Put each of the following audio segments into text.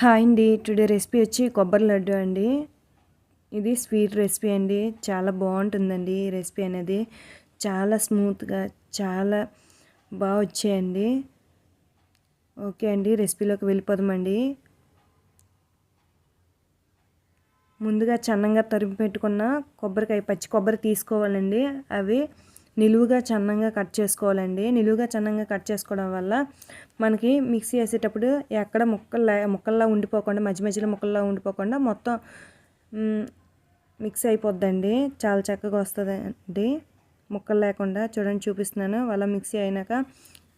Hi అండి. Today recipe వచ్చి కొబ్బరి లడ్డు అండి. ఇది స్వీట్ రెసిపీ అండి. చాలా బాగుంటుందండి ఈ రెసిపీ అనేది. చాలా స్మూత్గా చాలా బాగా వచ్చాయండి. ఓకే అండి రెసిపీలోకి వెళ్ళిపోదామండి. ముందుగా చన్నంగా తరిమి పెట్టుకున్న కొబ్బరికాయ పచ్చి కొబ్బరి తీసుకోవాలండి. అవి నిలువుగా చన్నంగా కట్ చేసుకోవాలండి. నిలువుగా చన్నంగా కట్ చేసుకోవడం వల్ల మనకి మిక్సీ వేసేటప్పుడు ఎక్కడ ముక్కల్లా ముక్కల్లా ఉండిపోకుండా మధ్య మధ్యలో ముక్కల్లా ఉండిపోకుండా మొత్తం మిక్స్ అయిపోద్దండి. చాలా చక్కగా వస్తుందండి. ముక్కలు లేకుండా చూడండి చూపిస్తున్నాను. వాళ్ళ మిక్సీ అయినాక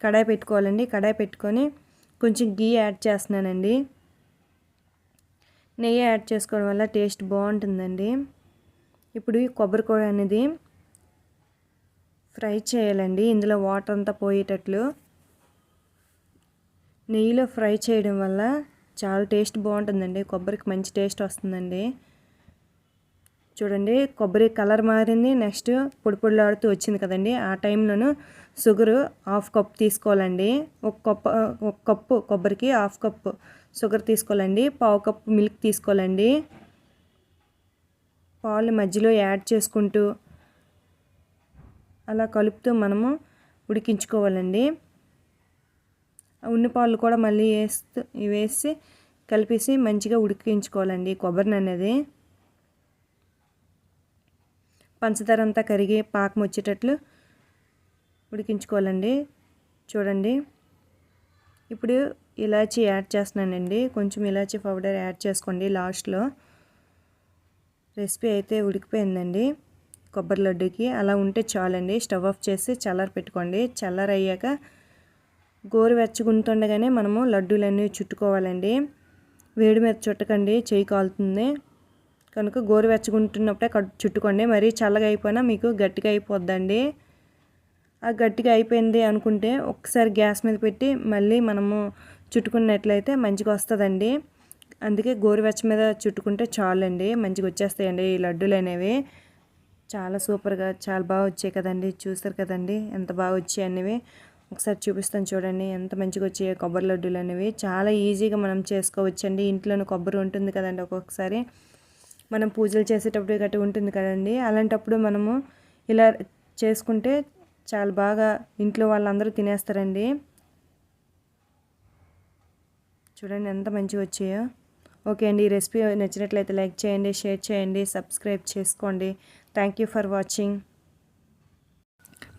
కడాయి పెట్టుకోవాలండి. కడాయి పెట్టుకొని కొంచెం గీ యాడ్ చేస్తున్నానండి. నెయ్యి యాడ్ చేసుకోవడం వల్ల టేస్ట్ బాగుంటుందండి. ఇప్పుడు ఈ కొబ్బరికాయ అనేది ఫ్రై చేయాలండి. ఇందులో వాటర్ అంతా పోయేటట్లు. నెయ్యిలో ఫ్రై చేయడం వల్ల చాలా టేస్ట్ బాగుంటుందండి. కొబ్బరికి మంచి టేస్ట్ వస్తుందండి. చూడండి కొబ్బరి కలర్ మారింది. నెక్స్ట్ పొడి పొడిలాడుతూ వచ్చింది కదండి. ఆ టైంలోనూ షుగరు హాఫ్ కప్ తీసుకోవాలండి. ఒక కప్పు ఒక కప్పు కొబ్బరికి హాఫ్ కప్పు షుగర్ తీసుకోవాలండి. పావు కప్పు మిల్క్ తీసుకోవాలండి. పాలు మధ్యలో యాడ్ చేసుకుంటూ అలా కలుపుతూ మనము ఉడికించుకోవాలండి. ఉన్నిపాలు కూడా మళ్ళీ వేస్తూ వేసి కలిపేసి మంచిగా ఉడికించుకోవాలండి కొబ్బరిని అనేది పంచదార అంతా కరిగి పాకం వచ్చేటట్లు ఉడికించుకోవాలండి. చూడండి. ఇప్పుడు ఇలాచీ యాడ్ చేస్తున్నానండి. కొంచెం ఇలాచీ పౌడర్ యాడ్ చేసుకోండి లాస్ట్లో. రెసిపీ అయితే ఉడికిపోయిందండి. కొబ్బరి లడ్డుకి అలా ఉంటే చాలండి. స్టవ్ ఆఫ్ చేసి చల్లర పెట్టుకోండి. చల్లరయ్యాక అయ్యాక గోరు వెచ్చగుంటుండగానే మనము లడ్డూలన్నీ చుట్టుకోవాలండి. వేడి మీద చుట్టకండి. చేయి కాలుతుంది. కనుక గోరు వెచ్చగుంటున్నప్పుడే చుట్టుకోండి. మరీ చల్లగా అయిపోయినా మీకు గట్టిగా అయిపోద్దండి. ఆ గట్టిగా అయిపోయింది అనుకుంటే ఒకసారి గ్యాస్ మీద పెట్టి మళ్ళీ మనము చుట్టుకున్నట్లయితే మంచిగా వస్తుందండి. అందుకే గోరువెచ్చ మీద చుట్టుకుంటే చాలండి. మంచిగా వచ్చేస్తాయండి ఈ లడ్డూలు అనేవి చాలా సూపర్గా చాలా బాగా వచ్చాయి కదండి. చూస్తారు కదండి. ఎంత బాగా వచ్చాయి అనేవి ఒకసారి చూపిస్తాను చూడండి. ఎంత మంచిగా వచ్చాయి కొబ్బరి లడ్డూలు అనేవి చాలా ఈజీగా మనం చేసుకోవచ్చండి. ఇంట్లోనే కొబ్బరి ఉంటుంది కదండి ఒక్కొక్కసారి. మనం పూజలు చేసేటప్పుడు గట్టి ఉంటుంది కదండి. అలాంటప్పుడు మనము ఇలా చేసుకుంటే చాలా బాగా ఇంట్లో వాళ్ళందరూ తినేస్తారండి. చూడండి ఎంత మంచిగా వచ్చాయో. ఓకే అండి ఈ రెసిపీ నచ్చినట్లయితే లైక్ చేయండి షేర్ చేయండి సబ్స్క్రైబ్ చేసుకోండి. Thank you for watching.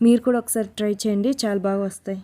మీరు కూడా ఒకసారి ట్రై చేయండి చాలా బాగా వస్తాయి.